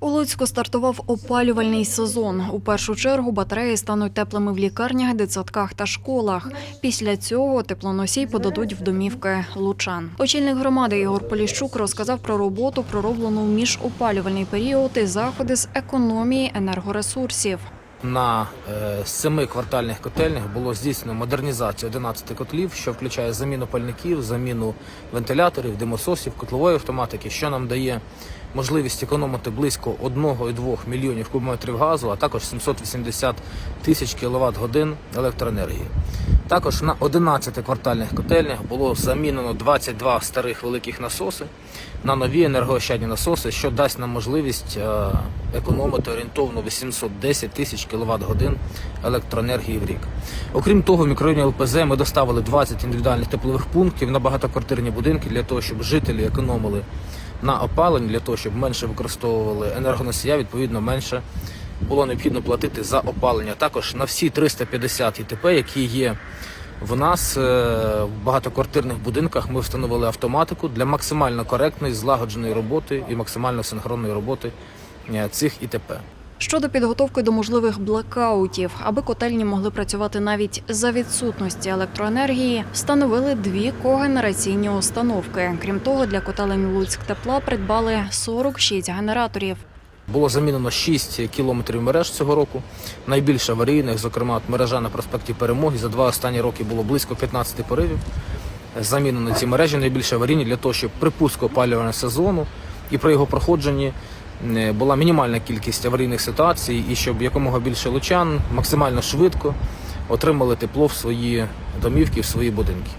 У Луцьку стартував опалювальний сезон. У першу чергу батареї стануть теплими в лікарнях, дитсадках та школах. Після цього теплоносій подадуть в домівки лучан. Очільник громади Ігор Поліщук розказав про роботу, пророблену в міжопалювальний період і заходи з економії енергоресурсів. На е, семи квартальних котельнях було здійснено модернізацію 11 котлів, що включає заміну пальників, заміну вентиляторів, димососів, котлової автоматики, що нам дає можливість економити близько 1,2 мільйонів кубометрів газу, а також 780 тисяч кіловат годин електроенергії. Також на 11 квартальних котельнях було замінено 22 старих великих насоси на нові енергоощадні насоси, що дасть нам можливість е, економити орієнтовно 810 тисяч кВт годин електроенергії в рік. Окрім того, в мікрорайоні ЛПЗ ми доставили 20 індивідуальних теплових пунктів на багатоквартирні будинки для того, щоб жителі економили на опаленні, для того, щоб менше використовували енергоносія, відповідно менше було необхідно платити за опалення. Також на всі 350 ІТП, які є в нас е, в багатоквартирних будинках, ми встановили автоматику для максимально коректної, злагодженої роботи і максимально синхронної роботи е, цих ІТП. Щодо підготовки до можливих блекаутів, аби котельні могли працювати навіть за відсутності електроенергії, встановили дві когенераційні установки. Крім того, для котелень Луцьк тепла придбали 46 генераторів. Було замінено 6 кілометрів мереж цього року. Найбільш аварійних, зокрема, от мережа на проспекті Перемоги. За два останні роки було близько 15 поривів. Замінено ці мережі найбільш аварійні для того, щоб при пуску опалювального сезону і при його проходженні е, була мінімальна кількість аварійних ситуацій, і щоб якомога більше лучан максимально швидко отримали тепло в свої домівки, в свої будинки.